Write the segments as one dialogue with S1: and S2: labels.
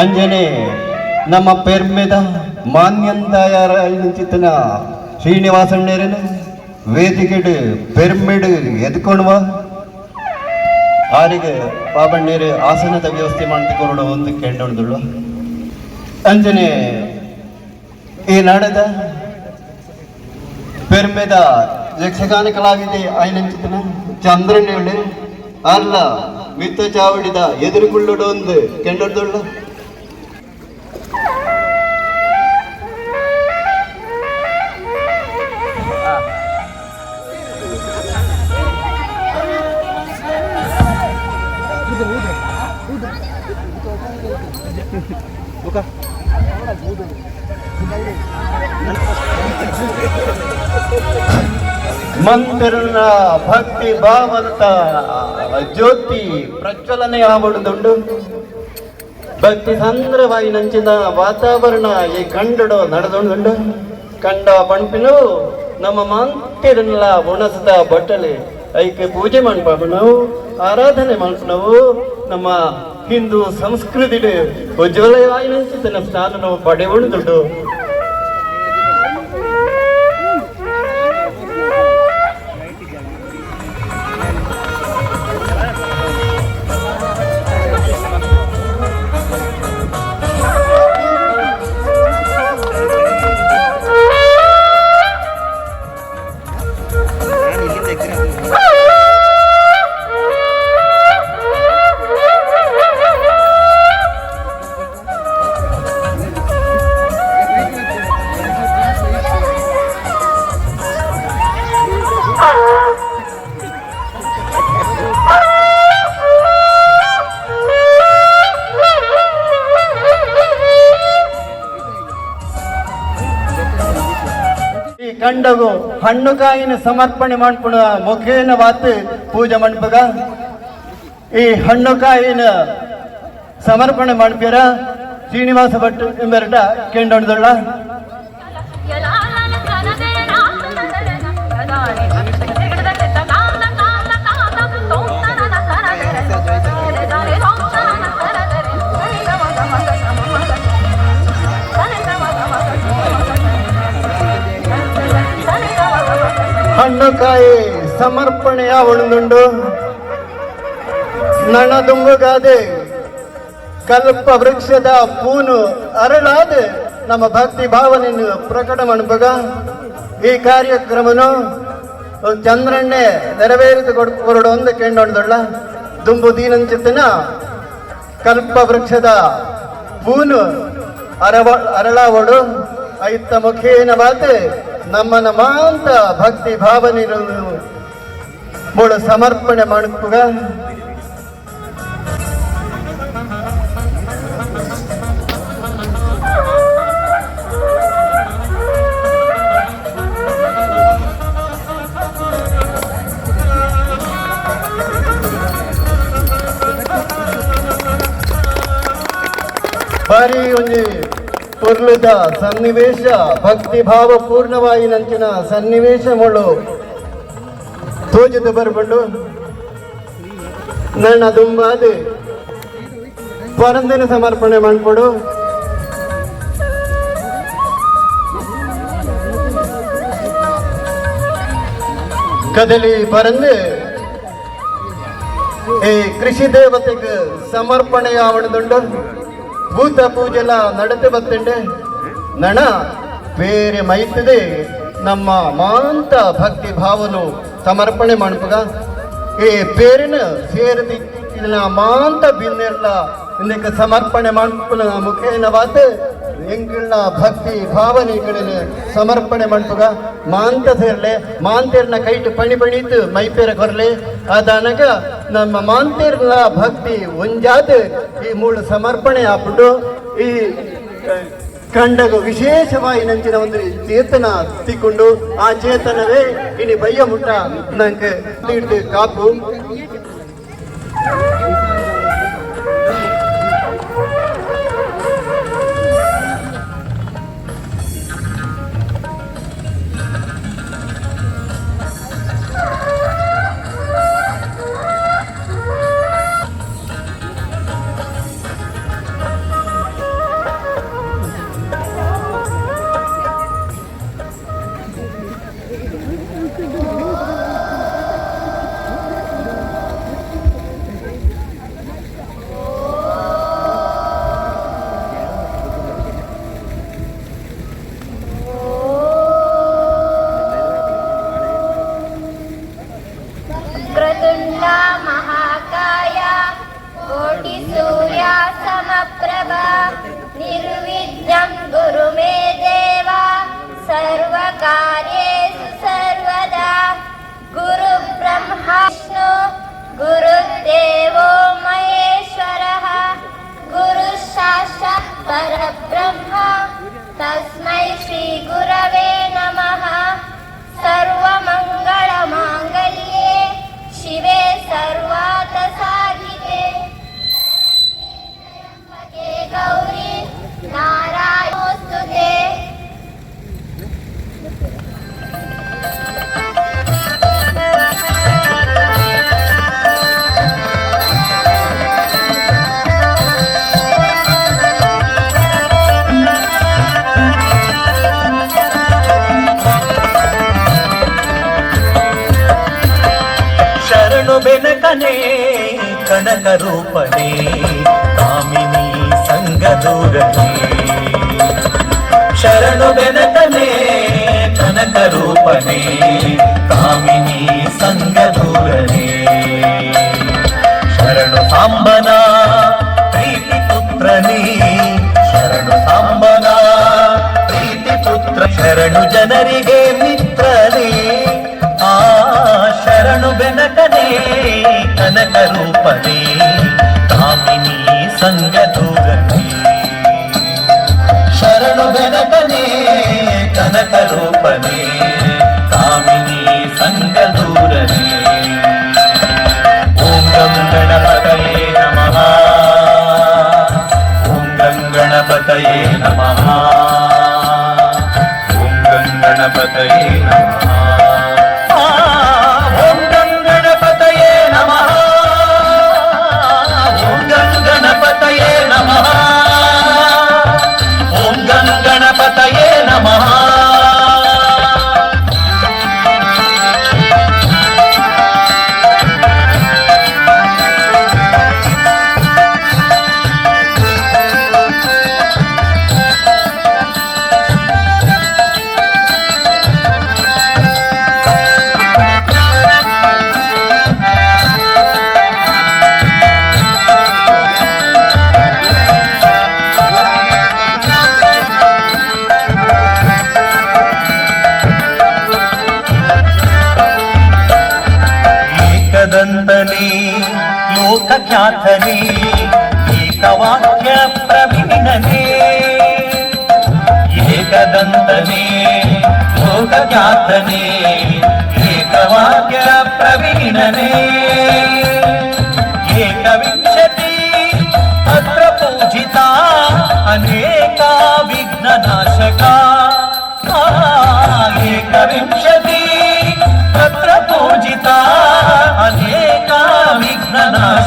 S1: ಅಂಜನೆ ನಮ್ಮ ಪೆರ್ಮೆದ ಮಾನ್ಯಂತಾಯಾರ ಚಿತ್ತನ ಶ್ರೀನಿವಾಸಣ್ಣೇರನ ವೇದಿಕೆಡು ಪೆರ್ಮೆಡ್ ಎದ್ಕೊಂಡ್ವ ಆರಿಗೆ ಪಾಪಣ್ಣೇರು ಆಸನದ ವ್ಯವಸ್ಥೆ ಮಾಡ್ತಿಕೊಂಡು ಒಂದು ಕೆಂಡೊಂದುಳ್ಳು ಅಂಜನೆ ಈ ನಾಡದ ಪೆರ್ಮೆದ ಯಕ್ಷಗಾನ ಕಲಾವಿದೆ ಆಯ್ನಂಚಿತನ ಚಂದ್ರನೇಳು, ಅಲ್ಲ ಮಿತ್ತ ಚಾವಡಿದ ಎದುರುಗುಳ್ಳುಡು ಒಂದು ಮಂತ್ರನ ಭಕ್ತಿ ಭಾವಂತ ಜ್ಯೋತಿ ಪ್ರಜ್ವಲನೆ ಆವಡುದುಂಡು ಭಕ್ತಿ ಸಂದ್ರವಾಗಿ ನಂಚಿನ ವಾತಾವರಣ ಈ ಕಂಡಡು ನಡೆದುಂಡು ಕಂಡ ಪಂಪಿನು ನಮ್ಮ ಮಂತಿರನ್ಲ ಉಣಸದ ಬಟ್ಟಲೆ ಐಕೆ ಪೂಜೆ ಮಾಡ್ಬಾಬು ನಾವು ಆರಾಧನೆ ಮಾಡ್ಬು ನಾವು ನಮ್ಮ ಹಿಂದೂ ಸಂಸ್ಕೃತಿ ಉಜ್ವಲವಾಗಿ ಸ್ಥಾನವನ್ನು ಸ್ಥಾನ ನಾವು ಪಡೆಯುವುದು ಹಣ್ಣು ಕಾಯಿನ ಸಮರ್ಪಣೆ ಮಾಡ್ಕೊಳ ಮುಖೇನ ವಾತ್ ಪೂಜೆ ಮಾಡ್ಬೇಕ. ಈ ಹಣ್ಣು ಕಾಯಿನ ಸಮರ್ಪಣೆ ಮಾಡ್ತೀರ? ಶ್ರೀನಿವಾಸ ಭಟ್ ಎಂಬೆರಟ ಕೆಂಡೊಂಡ್ದೊಳ್ಳ ಸಮರ್ಪಣೆಯ ಉಳಿದುಂಡು. ನಣದುಂಗುಗಾದೆ ಕಲ್ಪ ವೃಕ್ಷದ ಪೂನು ಅರಳಾದ ನಮ್ಮ ಭಕ್ತಿ ಭಾವನೆಯನ್ನು ಪ್ರಕಟ ಮಾಡ್ಬೇಕ ಈ ಕಾರ್ಯಕ್ರಮನು ಚಂದ್ರಣ್ಣೆ ನೆರವೇರಿದು ಕೊರಡು ಒಂದು ಕೆಂಡೊಂದೊಳ್ಳ ದುಂಬು ದೀನಂಚಿತನ ಕಲ್ಪ ವೃಕ್ಷದ ಪೂನು ಅರವ ಅರಳಾವಡು ಐತ ಮುಖೇನ ಬಾತೆ ನಮ್ಮ ನಮಾಂತ ಭಕ್ತಿ ಭಾವನೆಯನ್ನು ಮೂಳು ಸಮರ್ಪಣೆ ಮಾಡ್ಕುಗ ಬಾರಿ ಒಂಜಿ ಪುರ್ಲದ ಸನ್ನಿವೇಶ, ಭಕ್ತಿ ಭಾವ ಪೂರ್ಣವಾಗಿ ನಂಚಿನ ಸನ್ನಿವೇಶ ಮುಳು ತೋಜದ ಬರ್ಬಂಡು. ನನ್ನ ದುಂಬಾದಿ. ಪರಂದಿನ ಸಮರ್ಪಣೆ ಮಾಡ್ಕೊಡು. ಕದಲಿ ಪರಂದು. ಈ ಕೃಷಿ ದೇವತೆಗೆ ಸಮರ್ಪಣೆ ಆವಣದುಂಡು ಭೂತ ಪೂಜೆಲ ನಡತೆ ಬತ್ತಂಡೆ. ನಣ, ಬೇರೆ ಮೈತದೆ ನಮ್ಮ ಮಾಂತ ಭಕ್ತಿ ಭಾವನು ಸಮರ್ಪಣೆ ಮಾಡ್ಪಗ. ಏ ಬೇರೆನ ಸೇರದಿ, ಇದನ್ನ ಮಾಂತ ಬಿನ್ನೆಲ್ಲ ಇದಕ್ಕೆ ಸಮರ್ಪಣೆ ಮಾಡ್ಕೊಳ್ಳೋ ಮುಖೇನ ವಾತ ಎಂಗಿಳ್ನ ಭಕ್ತಿ ಭಾವನೆಗಳನ್ನು ಸಮರ್ಪಣೆ ಮಾಡ್ಪಗ. ಮಾಂತ ಸೇರ್ಲೆ, ಮಾಂತೇರ್ನ ಕೈಟ್ ಪಣಿ ಪಣಿತು ಮೈಪೇರ ಕೊರ್ಲೆ. ಅದಾನಗ ನಮ್ಮ ಮಾಂತಿರ್ಲ ಭಕ್ತಿ ಒಂಜಾದ ಈ ಮೂಳು ಸಮರ್ಪಣೆ ಆಗ್ಬಿಟ್ಟು ಈ ಕಂಡಗು ವಿಶೇಷವಾಗಿ ನಂಚಿನ ಒಂದು ಚೇತನ ತಿಕ್ಕೊಂಡು ಆ ಚೇತನವೇ ಇನಿ ಬಯ್ಯ ಮುಟ್ಟ ನಂಗೆ ಕಾಪು.
S2: परब्रह्म तस्मै श्रीगुरवे नमः। सर्वमङ्गलमाङ्गल्ये शिवे सर्वा ಕಣ್ಣು ಬೆನಕನೆ, ಕನಕ ರೂಪನೆ, ಕಾಮಿನಿ ಸಂಗದೂರನೆ ಶರಣು ಬೆನಕನೆ, ಕನಕ ರೂಪನೆ, ಕಾಮಿನಿ ಸಂಗದೂರನೆ ಶರಣು ಸಾಂಬನ ಪ್ರೀತಿ ಪುತ್ರನೇ, ಶರಣು ಸಾಂಬನ ಪ್ರೀತಿ ಪುತ್ರ, ಶರಣು ಜನರಿಗೆ
S3: నాథనే ఏకవాక్య ప్రభిననే ఏకదంతనే లోకజాతనే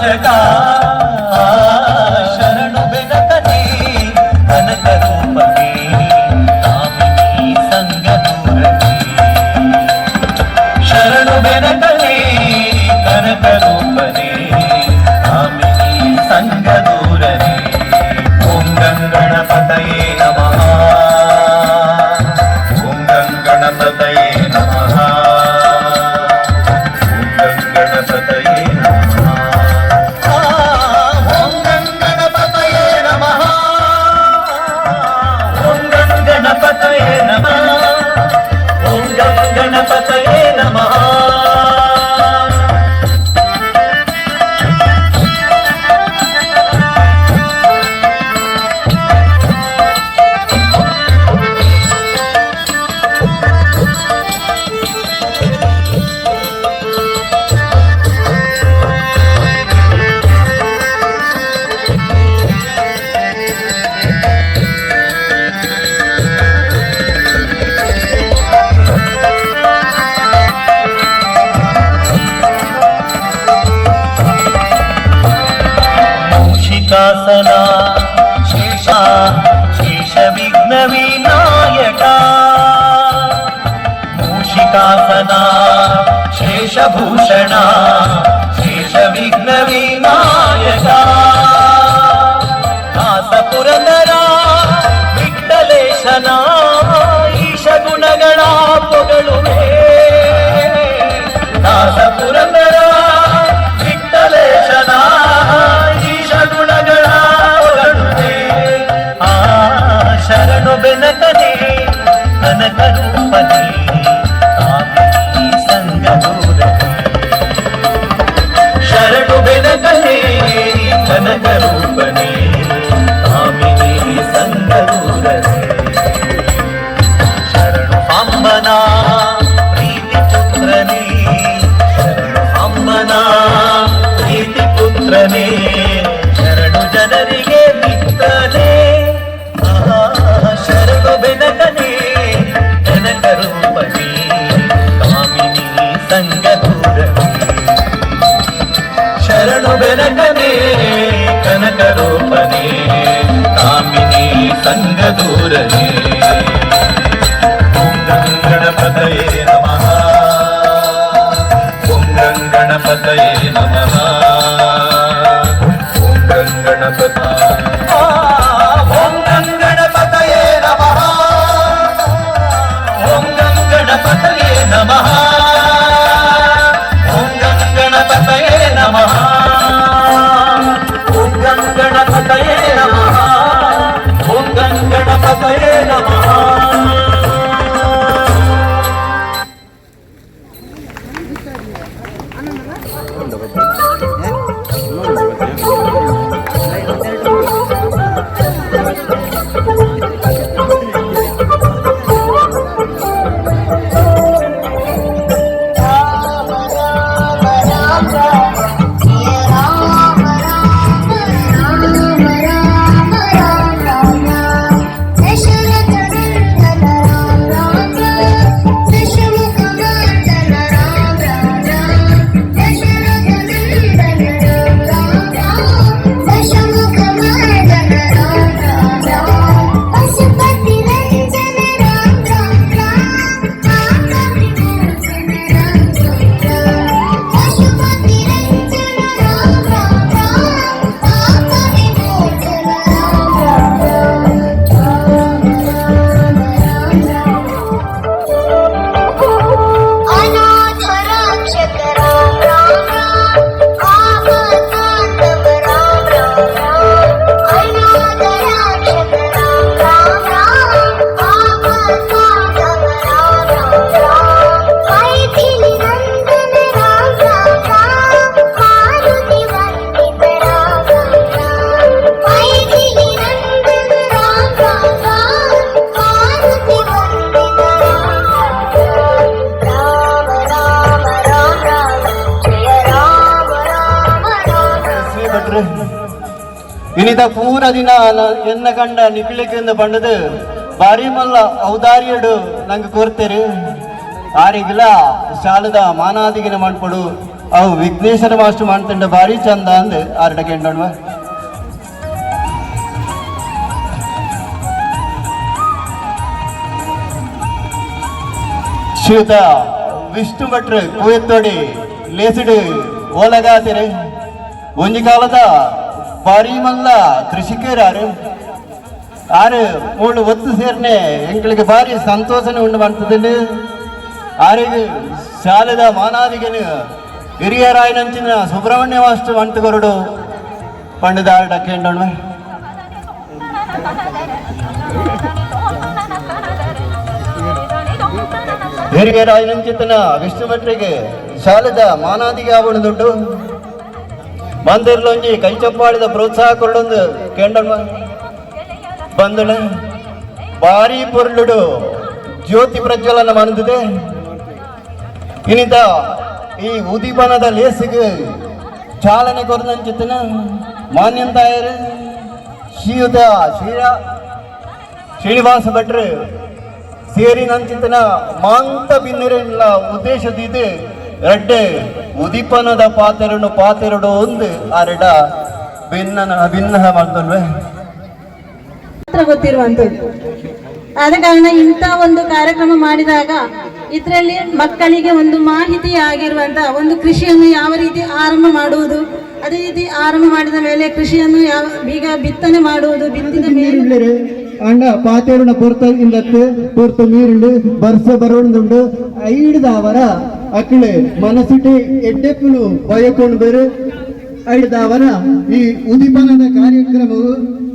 S3: 别抖 కనకదే కనకరూపనే కామిని సంగదూరనే
S1: గణపతయే నమ గణపతయే నమ. ದಿನ ಎನ್ನ ಕಂಡ ನಿಕ್ಲಿಕ್ಕಿಂದ ಪಂಡದು ಬಾರಿ ಮಲ್ಲ ಔದಾರ್ಯಡು ನಂಗೆ ಕೋರ್ತೇರಿ. ಆರಿಗಿಲ್ಲ ಶಾಲದ ಮಾನಾದಿಗಿನ ಮಾಡ್ಕೊಡು ಅವು ವಿಘ್ನೇಶ್ವರ ಮಾಸ್ಟರ್ ಮಾಡ್ತಂಡ ಭಾರಿ ಚಂದ ಅಂದು, ಆರ್ಡ ಕೆಂಡಣ್ವ. ಶ್ರೀಯುತ, ವಿಷ್ಣು ಭಟ್ರು ಕೂಯತ್ತೋಡಿ ಲೇಸಿಡು ಓಲಗಾತಿರಿ. ಒಂಜಿ ಕಾಲದ ಬಾರಿ ಮಲ್ಲ ஆறு ಆರು ಮೂಳು ಒತ್ತು ಸೇರ್ನೆ ಎಂಗಳಿಗೆ ಬಾರಿ ಸಂತೋಷನ ಉಂಡು ಮಾಡ್ತದೆ. ಆರಿಗೆ ಶಾಲೆದ ಮಾನಾದಿಗನು ಹಿರಿಯರಾಯನಂಚಿನ ಸುಬ್ರಹ್ಮಣ್ಯ ಮಾಸ್ಟರ್ ಮಂಟುಗರುಡು ಪಂಡದಾರ ಡಕ್ಕೆಂಡಣ್ಣ ಹಿರಿಯರಾಯನಂಚಿತನ ವಿಷ್ಣು ಭಟ್ರಿಗೆ ಶಾಲೆದ ಮಾನಾದಿಗೆ ಆವಣದುಂಡು ಮಂದಿರ್ಲೊಂಜಿ ಕೈ ಚಪ್ಪಾಳಿದ ಪ್ರೋತ್ಸಾಹ ಕೊಡೊಂದು ಕೇಂದ್ರ ಬಂದಳ ಭಾರಿ ಪೊರ್ಲುಡು. ಜ್ಯೋತಿ ಪ್ರಜ್ವಲನ ಮನದಿದೆ. ಇನ್ನಿತ ಈ ಉದಿಬನದ ಲೇಸಿಗೆ ಚಾಲನೆ ಕೊರದಂಚಿತ್ತಿನ ಮಾನ್ಯಂತಾಯರು ಶ್ರೀಯುತ ಶ್ರೀರ ಶ್ರೀನಿವಾಸ ಭಟ್ರು, ಸೇರಿ ನಂಚಿತನ ಮಾಂತ ಬಿನ್ನರೆಲ್ಲ ಉದ್ದೇಶದಿದೆ. ರಡ್ಡೆ ಉದಿಪನದ பாத்திரனு பாத்திரடு ಒಂದು ಅರಡ ಭಿನ್ನ ಭಿನ್ನ ಮಾಡ್ತಲ್ವೇ
S4: ಮಾತ್ರ ಗೊತ್ತಿರುವಂತ ಆದ ಕಾರಣ ಇಂಥ ಒಂದು ಕಾರ್ಯಕ್ರಮ ಮಾಡಿದಾಗ ಇದರಲ್ಲಿ ಮಕ್ಕಳಿಗೆ ಒಂದು ಮಾಹಿತಿ ಆಗಿರುವಂತ ಒಂದು ಕೃಷಿಯನ್ನು ಯಾವ ರೀತಿ ಆರಂಭ ಮಾಡುವುದು ಅದೇ ರೀತಿ ಆರಂಭ ಮಾಡಿದ ಮೇಲೆ ಕೃಷಿಯನ್ನು ಯಾವ ಬೀಗ ಬಿತ್ತನೆ ಮಾಡುವುದು ಬಿತ್ತಿದ ಮೇಲೆ
S1: ಅಂಡ ಪಾತೇರಣ ಪೊರ್ತ ಇಂದತ್ತು ಪೊರ್ತು ನೀರುಂಡು ಬರ್ಸ ಬರೋಣದುಂಡು ಐಡ್ದ ಅವರ ಅಕ್ಳೆ ಮನಸ್ಸಿಟ್ಟು ಎಡ್ಡೆಪ್ಪಲು ಬಯಕೊಂಡು ಬೇರೆ. ಐಡ್ದ ಅವರ ಈ ಉದಿಪನದ ಕಾರ್ಯಕ್ರಮವು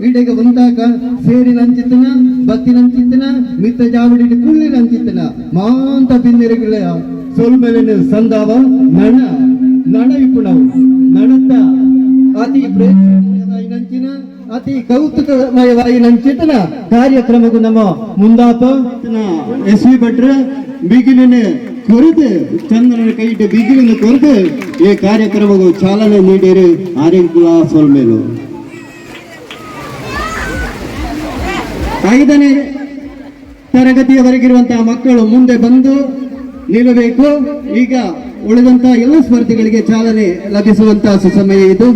S1: ಈಡೆಗೆ ಬಂದಾಗ ಸೇರಿ ನಂಚಿತ್ತನ ಭಕ್ತಿ ನಂಚಿತ್ತನ ಮಿತ್ತ ಜಾವಡಿ ಕುಳ್ಳಿ ನಂಚಿತ್ತನ ಮಾಂತ ಬಿಂದಿರಗಳ ಸೊಲ್ಮೆಲೆನು ಸಂದಾವ ನಣ ನಣ ಇಪ್ಪುಣವು ನಣದ ಅತಿ ನಂಚಿನ, ಅತಿ ಕೌತುಕಮಯವಾಗಿ ನಂಚಿತನ ಕಾರ್ಯಕ್ರಮಕ್ಕೂ ನಮ್ಮ ಮುಂದಾಪ. ಎಸ್ ವಿ ಭಟ್ರ, ಬಿಗಿಲಿನ ಕೊರದು ಚಂದನ ಕೈಟ ಬಿಗಿಲಿನ ಕೊರತೆ. ಈ ಕಾರ್ಯಕ್ರಮಕ್ಕೂ ಚಾಲನೆ ನೀಡಿರಿ ಆರೋಗ್ಯ ಸೊಲ್ಮೇಲು. ಐದನೇ ತರಗತಿಯವರೆಗಿರುವಂತಹ ಮಕ್ಕಳು ಮುಂದೆ ಬಂದು ನಿಲ್ಲಬೇಕು. ಈಗ ಉಳಿದಂತಹ ಎಲ್ಲ ಸ್ಪರ್ಧಿಗಳಿಗೆ ಚಾಲನೆ ಲಭಿಸುವಂತಹ ಸುಸಮಯ ಇದು.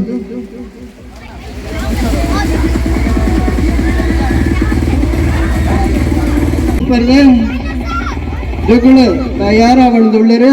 S1: ಸ್ಪರ್ಧೆ ಜಗಳು ತಯಾರಾಗೊಂಡುಳ್ಳರು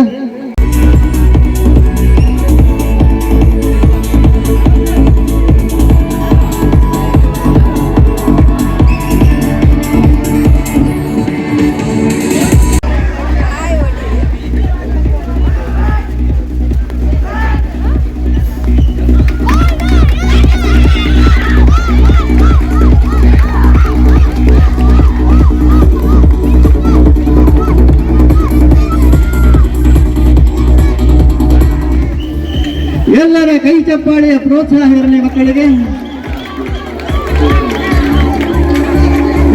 S1: ಚಪ್ಪಾಳೆಯ ಪ್ರೋತ್ಸಾಹ ಇರಲಿ ಮಕ್ಕಳಿಗೆ.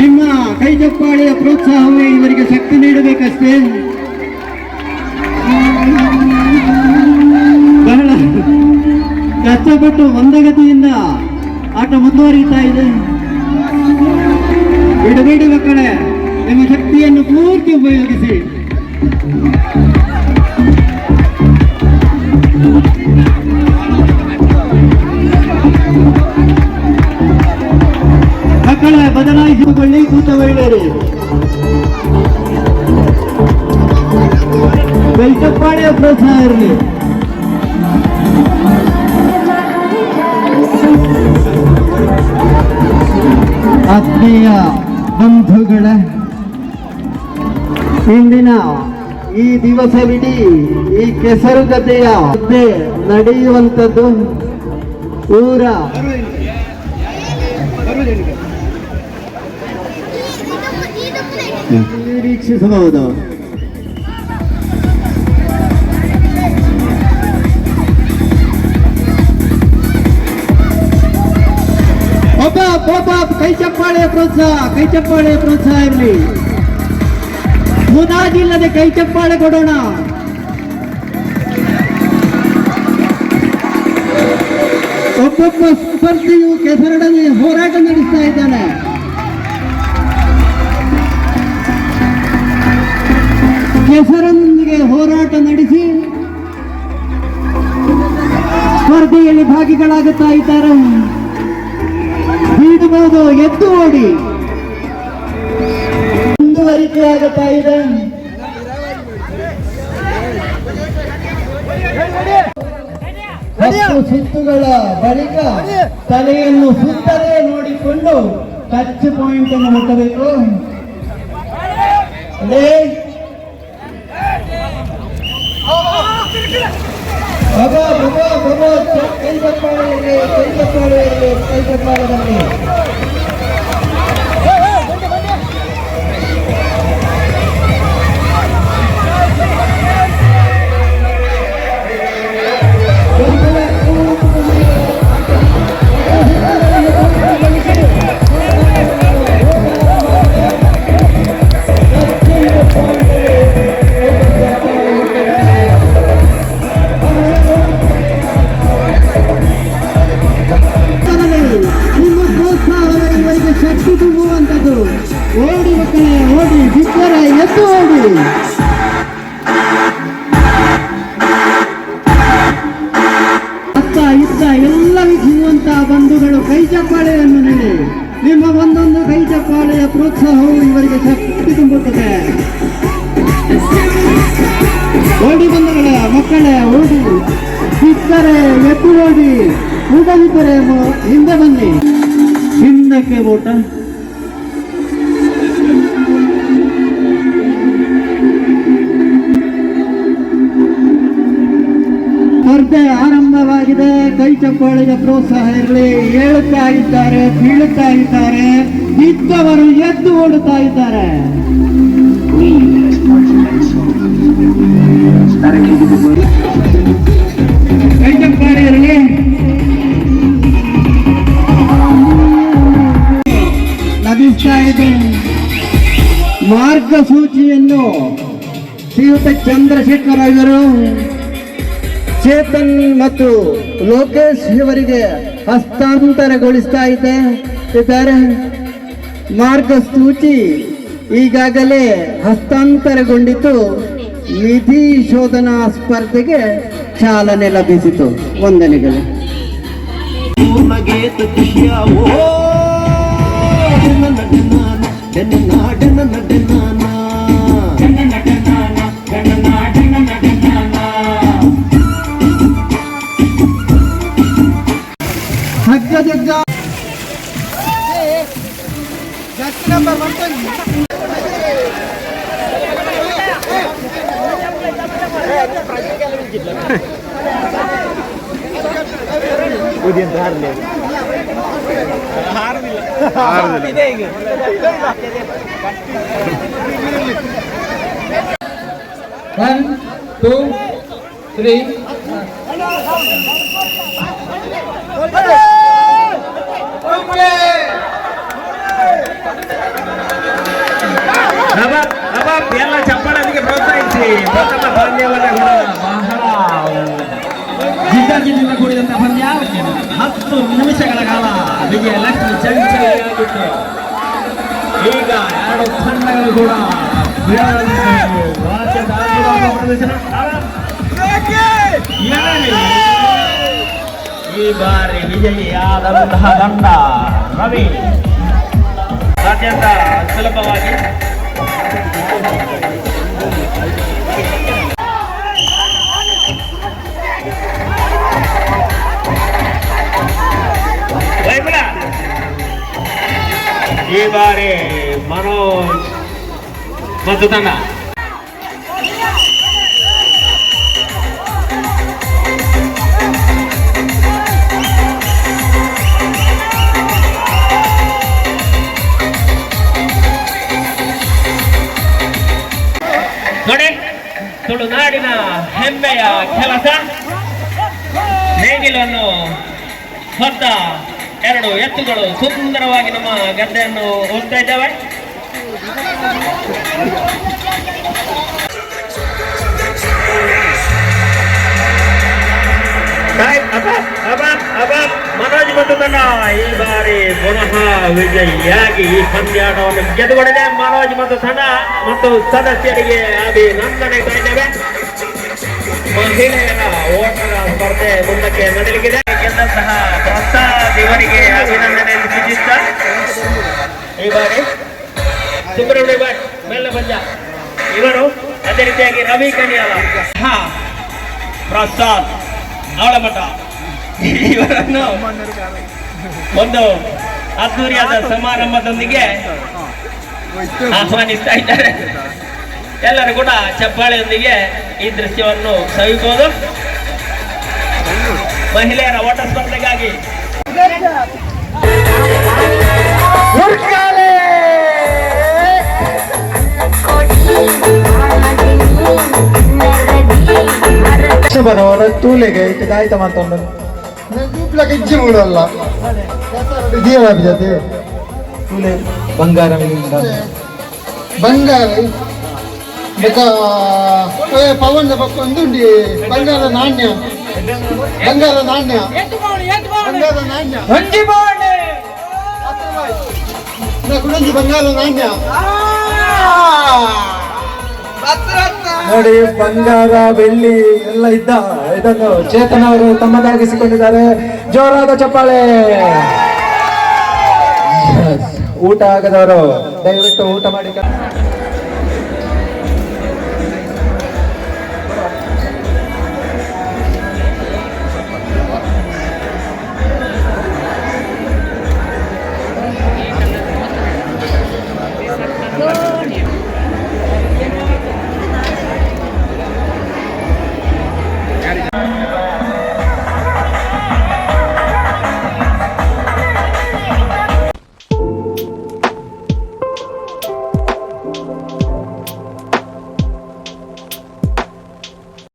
S1: ನಿಮ್ಮ ಕೈ ಚಪ್ಪಾಳಿಯ ಪ್ರೋತ್ಸಾಹವೇ ಇವರಿಗೆ ಶಕ್ತಿ ನೀಡಬೇಕಷ್ಟೇ. ಬಹಳ ಕಷ್ಟಪಟ್ಟು ಮಂದಗತಿಯಿಂದ ಆಟ ಮುಂದುವರಿಯುತ್ತಾ ಇದೆ. ಬಿಡಬೇಡಿ ಮಕ್ಕಳೇ, ನಿಮ್ಮ ಶಕ್ತಿಯನ್ನು ಪೂರ್ತಿ ಉಪಯೋಗಿಸಿ. ಬದಲಾಯಿಸಿಕೊಳ್ಳಿ ಕೂತ ಮಹಿಳೆಯರು ಬೆಳ್ಕಪ್ಪಾಡಿಯ ಪ್ರೋತ್ಸಾಹ ಇರಲಿ ಆತ್ಮೀಯ ಬಂಧುಗಳ, ಇಂದಿನ ಈ ದಿವಸವಿಡೀ ಈ ಕೆಸರುಗದ್ದೆಯ ಗದ್ದೆ ನಡೆಯುವಂಥದ್ದು ಊರ. ನಿರೀಕ್ಷಿಸಬಹುದು? ಒಬ್ಬ ಒಬ್ಬ ಕೈ ಚಪ್ಪಾಳೆ ಪ್ರೋತ್ಸಾಹ, ಕೈ ಚಪ್ಪಾಳೆ ಪ್ರೋತ್ಸಾಹ ಇರಲಿ. ಮುದಾಜಿಲ್ಲದೆ ಕೈ ಚಪ್ಪಾಳೆ ಕೊಡೋಣ. ಒಬ್ಬೊಬ್ಬ ಸ್ಪರ್ಧಿಯು ಕೆಸರಡನೆ ಹೋರಾಟ ನಡೆಸ್ತಾ ಇದ್ದಾನೆ. ಕೆಸರೊಂದಿಗೆ ಹೋರಾಟ ನಡೆಸಿ ಸ್ಪರ್ಧೆಯಲ್ಲಿ ಭಾಗಿಗಳಾಗುತ್ತಾ ಇದ್ದಾರೆ. ಬೀಡಬಹುದು ಎದ್ದು ಓಡಿ. ಮುಂದುವರಿಕೆಯಾಗುತ್ತಾ ಇದೆ. ಹತ್ತು ಸುತ್ತುಗಳ ಬಳಿಕ ತಲೆಯನ್ನು ಸುತ್ತಲೇ ನೋಡಿಕೊಂಡು ಟಚ್ ಪಾಯಿಂಟ್ ಅನ್ನು ಮುಟ್ಟಬೇಕು. ಬಾಬಾ ಬಾಬಾ ಬಾಬಾ ಕೈ ಚಪ್ಪಾಳೆ ಇರಲಿ ಕೈ ಚಪ್ಪಾಳೆ ಇರಲಿ ಕೈ ಚಪ್ಪಾಳೆ ಅತ್ತ ಇತ್ತ ಎಲ್ಲ ವಿಧಿಯುವಂತಹ ಬಂಧುಗಳು ಕೈ ಚಪ್ಪಾಳೆಯನ್ನು ನೀಡಿ ನಿಮ್ಮ ಒಂದೊಂದು ಕೈ ಚಪ್ಪಾಳೆಯ ಪ್ರೋತ್ಸಾಹವು ಇವರಿಗೆ ಶಕ್ತಿ ತುಂಬುತ್ತದೆ. ಓಡಿ ಬಂಧುಗಳೇ ಮಕ್ಕಳೇ, ಓಡಿ ಸಿಕ್ಕರೆ ಎತ್ತು ಓಡಿ ಊಟವಿದ್ದರೆ ಹಿಂದೆ ಬನ್ನಿ. ಹಿಂದಕ್ಕೆ ಊಟ ಚಪ್ಪಾಳೆಯ ಪ್ರೋತ್ಸಾಹ ಇರಲಿ. ಹೇಳುತ್ತಾ ಇದ್ದಾರೆ, ಬೀಳುತ್ತಾ ಇದ್ದಾರೆ. ಇದ್ದವರು ಎದ್ದು ಓಡುತ್ತಾ ಇದ್ದಾರೆ. ಇರಲಿ. ಮಾರ್ಗಸೂಚಿಯನ್ನು ಶ್ರೀಯುತ ಚಂದ್ರಶೇಖರ್ ಅವರು ಚೇತನ್ ಮತ್ತು ಲೋಕೇಶ್ ಇವರಿಗೆ ಹಸ್ತಾಂತರಗೊಳಿಸ್ತಾ ಇದೆ. ಇದ್ದಾರೆ. ಮಾರ್ಗಸೂಚಿ ಈಗಾಗಲೇ ಹಸ್ತಾಂತರಗೊಂಡಿತು ನಿಧಿ ಶೋಧನಾ ಸ್ಪರ್ಧೆಗೆ ಚಾಲನೆ ಲಭಿಸಿತು. ವಂದನೆಗಳು.
S2: Project job.
S1: Just number one. One,
S5: two, three. ಎಲ್ಲ ಚಪ್ಪಾಳನಿಗೆ ಪ್ರೋತ್ಸಾಹಿಸಿ ಪ್ರಥಮ ಪಂದ್ಯವನ್ನ ಕೂಡ ಬಹಳ ಜಿದ್ದಾಜಿದ್ದಿಂದ ಕೂಡಿದಂತ ಪಂದ್ಯ ಹತ್ತು ನಿಮಿಷಗಳ ಕಾಲ ವಿಜಯ ಲಕ್ಷ್ಮಿ ಚಂಚಲೆಯಾಗಿತ್ತು ಈಗ ಎರಡು ತಂಡಗಳು ಕೂಡ ವಿರಾಮವನ್ನು ವಾದ್ಯದ ಅದ್ಭುತವಾದ ಪ್ರದರ್ಶನ ಏಳನೇ ಈ ಬಾರಿ ವಿಜಯಿಯಾದಂತಹ ತಂಡ ರವಿ ಅತ್ಯಂತ ಸುಲಭವಾಗಿ ವೈಫಲ ಈ ಬಾರಿ ಮನೋಜ್ ಮತ್ತು ತಂಡ ಹೆಮ್ಮೆಯ ಕೆಲಸ. ನೇಗಿಲನ್ನು ಹೊತ್ತ ಎರಡು ಎತ್ತುಗಳು ಸುಂದರವಾಗಿ ನಮ್ಮ ಗದ್ದೆಯನ್ನು ಹೋಗ್ತಾ ಇದ್ದಾವೆ. ಮನೋಜ್ ಮತ್ತು ತನ್ನ ಈ ಬಾರಿ ಪುನಃ ವಿಜಯಿಯಾಗಿ ಈ ಪಂದ್ಯಾಟವನ್ನು ಗೆದ್ದುಕೊಂಡಿದೆ. ಮನೋಜ್ ಮತ್ತು ತನ್ನ ಮತ್ತು ಸದಸ್ಯರಿಗೆ ಅಭಿನಂದನೆ ಇದ್ದೇವೆ ಮಹಿಳೆಯರ ಓಟದ ಸ್ಪರ್ಧೆ ಮುಂದಕ್ಕೆ ನಡೆಯಲಿದೆ ಸಹ ಪ್ರಸಾದ್ ಇವರಿಗೆ ಅಭಿನಂದನೆ ಸೂಚಿಸ್ತಾ ಈ ಬಾರಿ ಸುಬ್ರಹ್ಮಣ್ಯ ಭಟ್ ಮೇಲೆ ಬಂದ ಇವರು ಅದೇ ರೀತಿಯಾಗಿ ರವಿ ಕನಿಯಾಲ ಹಾ ಪ್ರಸಾದ್ ನಾಳಮಠ ಇವರನ್ನು ಒಂದು ಅದ್ದೂರಿಯಾದ ಸಮಾರಂಭದೊಂದಿಗೆ ಆಹ್ವಾನಿಸ್ತಾ ಇದ್ದಾರೆ ಎಲ್ಲರೂ ಕೂಡ ಚಪ್ಪಾಳೆಯೊಂದಿಗೆ ಈ ದೃಶ್ಯವನ್ನು ಸವಿಬಹುದು ಮಹಿಳೆಯರ ಓಟ ಸ್ಪರ್ಧೆಗಾಗಿ
S6: ಬರೋರ ತೂಲೆಗೆ ಇಟ್ಟು ಇಜ್ಜಿ ಮೂಡಲ್ಲ. ತೂಲೆ ಬಂಗಾರ ಬಂಗಾರ ಬೊಕ ಪವನ್ ಪಕ್ಕೊಂದು ಉಂಡಿ ಬಂಗಾರ ನಾಣ್ಯ. ಬಂಗಾರ ನಾಣ್ಯ. ಬಂಗಾರ ನಾಣ್ಯ. ಕುಡಂಜಿ ಬಂಗಾರ ನಾಣ್ಯ. ನೋಡಿ ಬಂಗಾರ ಬೆಳ್ಳಿ ಎಲ್ಲ ಇದ್ದ. ಇದನ್ನು ಚೇತನ್ ಅವರು ತಮ್ಮದಾಗಿಸಿಕೊಂಡಿದ್ದಾರೆ. ಜೋರಾದ ಚಪ್ಪಾಳೆ. ಊಟ ಆಗದವರು ದಯವಿಟ್ಟು ಊಟ ಮಾಡಿ.